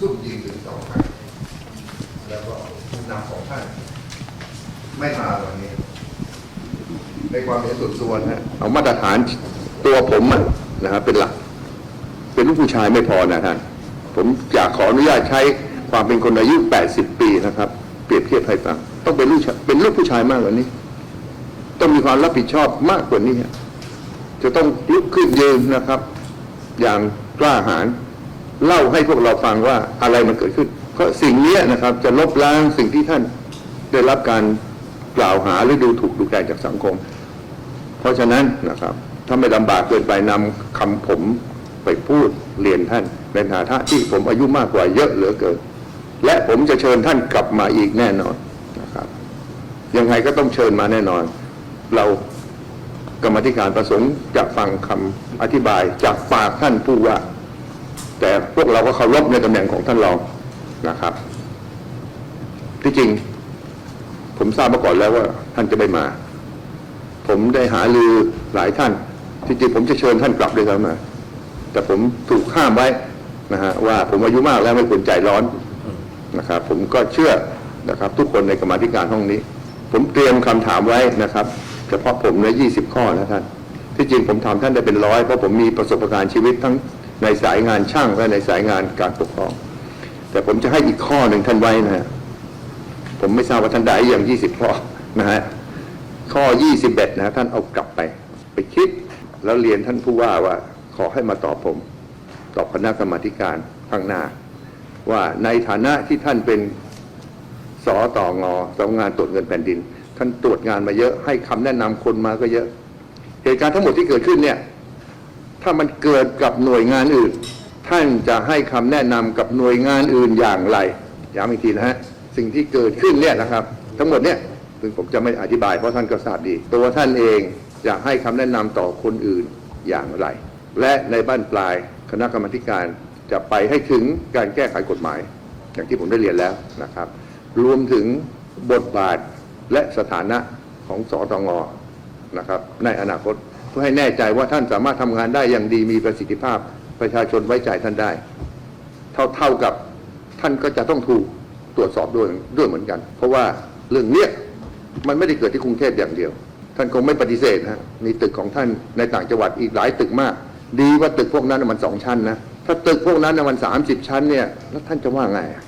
ซุ่มยิงถึงสองครั้งแล้วก็ผู้นำของท่าน ไม่มาวันนี้ ในความเห็นส่วนตัวนะฮะเอามาตรฐานตัวผมะนะครับเป็นหลัก เป็นลูกผู้ชายไม่พอนะท่านผมอยากขออนุญาตใช้ความเป็นคนอายุ 80 ปีนะครับ เปรียบเทียบให้ฟังต้องเป็นลูกเป็นลูกผู้ชายมากกว่านี้ ต้องมีความรับผิดชอบมากกว่านี้จะต้องลุกขึ้นยืนนะครับ อย่างกล้าหาญ เล่าให้พวกเราฟังว่าอะไรมันเกิดขึ้นเพราะสิ่งนี้นะครับ จะลบล้างสิ่งที่ท่านได้รับการกล่าวหาหรือดูถูกดูแคลนจากสังคม เพราะฉะนั้นนะครับ ถ้าไม่ลำบากเกินไปนำคำผมไปพูดเรียนท่านในฐานะที่ผมอายุมากกว่าเยอะเหลือเกิน และผมจะเชิญท่านกลับมาอีกแน่นอนนะครับ ยังไงก็ต้องเชิญมาแน่นอน เรากรรมธิการประสงค์จะฟังคำอธิบายจากปากท่านผู้ว่า แต่พวกเราก็เคารพในตำแหน่งของท่านรองนะครับ ที่จริง ผมทราบมาก่อนแล้วว่า ท่านจะไม่มา ผมได้หาลือหลายท่าน ที่จริงผมจะเชิญท่านกลับด้วยซ้ำนะแต่ผมถูกห้ามไว้นะฮะว่าผมอายุมากแล้วไม่ควรใจร้อนนะครับ ผมก็เชื่อนะครับ ทุกคนในกรรมธิการห้องนี้ ผมเตรียมคำถามไว้นะครับเฉพาะผมใน20ข้อนะท่านที่จริงผมทำท่านได้เป็นร้อยเพราะผมมีประสบการณ์ชีวิตทั้ง ในสายงานช่างและในสายงานการปกครอง แต่ผมจะให้อีกข้อหนึ่งท่านไว้นะฮะผมไม่ทราบว่าท่านได้อย่าง20ข้อนะฮะข้อ21นะท่านเอากลับไป ไปคิดแล้วเรียนท่านผู้ว่าว่า ขอให้มาตอบผม ตอบคณะกรรมาธิการข้างหน้า ว่าในฐานะที่ท่านเป็นสอต่องอสำนักงานตรวจเงินแผ่นดิน ท่านตรวจงานมาเยอะให้คำแนะนำคนมาก็เยอะ เหตุการณ์ทั้งหมดที่เกิดขึ้นเนี่ย ถ้ามันเกิดกับหน่วยงานอื่น ท่านจะให้คำแนะนำกับหน่วยงานอื่นอย่างไรย้ำอีกทีนะฮะสิ่งที่เกิดขึ้นเนี่ยนะครับ ทั้งหมดเนี่ยซึ่งผมจะไม่อธิบายเพราะท่านก็ทราบดี ตัวท่านเองจะให้คำแนะนำต่อคนอื่นอย่างไร และในบ้านปลายคณะกรรมธิการจะไปให้ถึงการแก้ไขกฎหมาย อย่างที่ผมได้เรียนแล้วนะครับ รวมถึงบทบาทและสถานะของสอตงนะครับในอนาคต พื่อให้แน่ใจว่าท่านสามารถทำงานได้อย่างดีมีประสิทธิภาพประชาชนไว้ใจท่านได้ เท่าเท่ากับท่านก็จะต้องถูกตรวจสอบด้วยด้วยเหมือนกัน เพราะว่าเรื่องเนี้ยมันไม่ได้เกิดที่กรุงเทพอย่างเดียว ท่านคงไม่ปฏิเสธนะมีตึกของท่านในต่างจังหวัดอีกหลายตึกมาก ดีว่าตึกพวกนั้นมันสองชั้นนะถ้าตึกพวกนั้นมันสามสิบชั้นเนี่ยแล้วท่านจะว่าไง